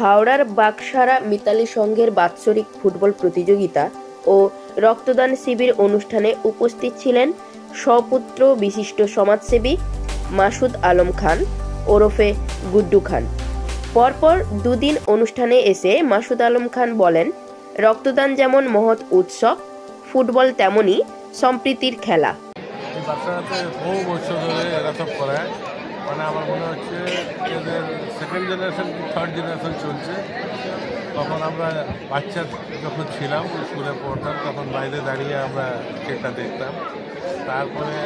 হাওড়ার বাকসারা মিতালি সংঘের বাৎসরিক ফুটবল প্রতিযোগিতা ও রক্তদান শিবির অনুষ্ঠানে উপস্থিত ছিলেন স্বপুত্র বিশিষ্ট সমাজসেবী মাসুদ আলম খান, ওরফে গুড্ডু খান। পরপর দুদিন অনুষ্ঠানে এসে মাসুদ আলম খান বলেন, রক্তদান যেমন মহৎ উৎসব, ফুটবল তেমনই সম্প্রীতির খেলা। মানে আমার মনে হচ্ছে এদের সেকেন্ড জেনারেশন থার্ড জেনারেশন চলছে। তখন আমরা বাচ্চা যখন ছিলাম স্কুলে পড়তাম তখন বাইরে দাঁড়িয়ে আমরা সেটা দেখতাম। তারপরে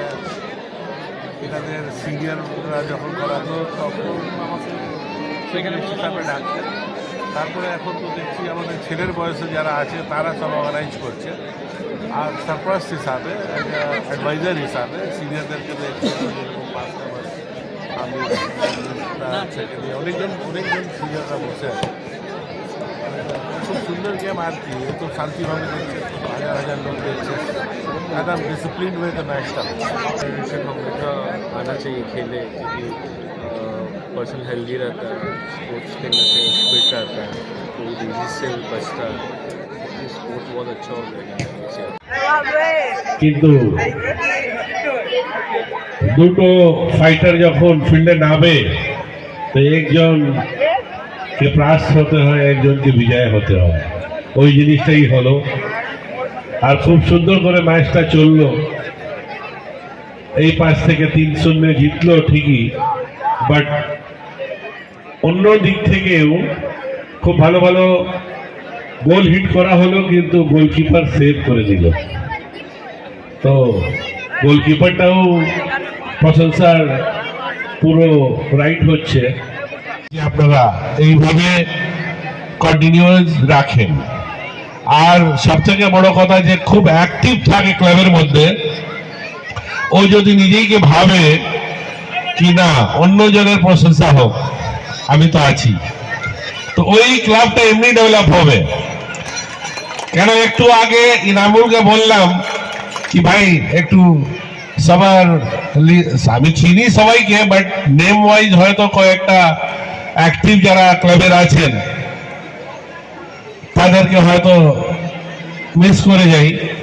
এনাদের সিনিয়ররা যখন করাতো তখন আমাকে সেখানে হিসাবে ডাকতেন তারপরে এখন তো দেখছি আমাদের ছেলের বয়সে যারা আছে, তারা সব অর্গানাইজ করছে। আর সারপ্রাইজ হিসাবে অ্যাডভাইজার হিসাবে সিনিয়রদেরকে দেখছি আমি তার থেকে নিয়ে অনেকজন অনেকজন সিনিয়ররা বসে আছে খুব সুন্দর গেম আর কি এ তো শান্তিভাবে দেখছে হাজার হাজার লোক দেখছে একদম ডিসিপ্লিন ওয়েতে ম্যাচটা से हमेशा आना चाहिए खेले क्योंकि पर्सन हेल्दी रहता है स्पोर्ट्स खेलने से फिट रहता है कोई डिजीज से बचता है स्पोर्ट्स बहुत अच्छा हो गया কিন্তু দুটো ফাইটার যখন ফিল্ডে নামে, তো একজন কে প্রাস হতে হয় একজনকে বিজয় হতে হয়। ওই জিনিসটাই হলো। আর খুব সুন্দর করে ম্যাচটা চলল। এই পাশ থেকে তিন শূন্য জিতলো ঠিকই বাট অন্য দিক থেকেও খুব ভালো ভালো গোল হিট করা হলো, কিন্তু গোলকিপার সেভ করে দিল। তো গোলকিপারটাও প্রশংসার পুরো রাইট হচ্ছে। আপনারা এইভাবে কন্টিনিউয়াস রাখেন। আর সব থেকে বড় কথা যে খুব অ্যাক্টিভ থাকে ক্লাবের মধ্যে, ও যদি নিজেইকে ভাবে কি না, অন্য জনের প্রশংসা হোক, আমি তো আছি। তো ওই ক্লাবটা এমনি ডেভেলপ হবে। কেন একটু আগে ইনামুলকে বললাম, কি ভাই, একটু সবার আমি চিনি সবাইকে বাট নেম ওয়াইজ হয়তো কয়েকটা অ্যাক্টিভ যারা ক্লাবের আছেন, তাদেরকে হয়তো মিস করে যাই।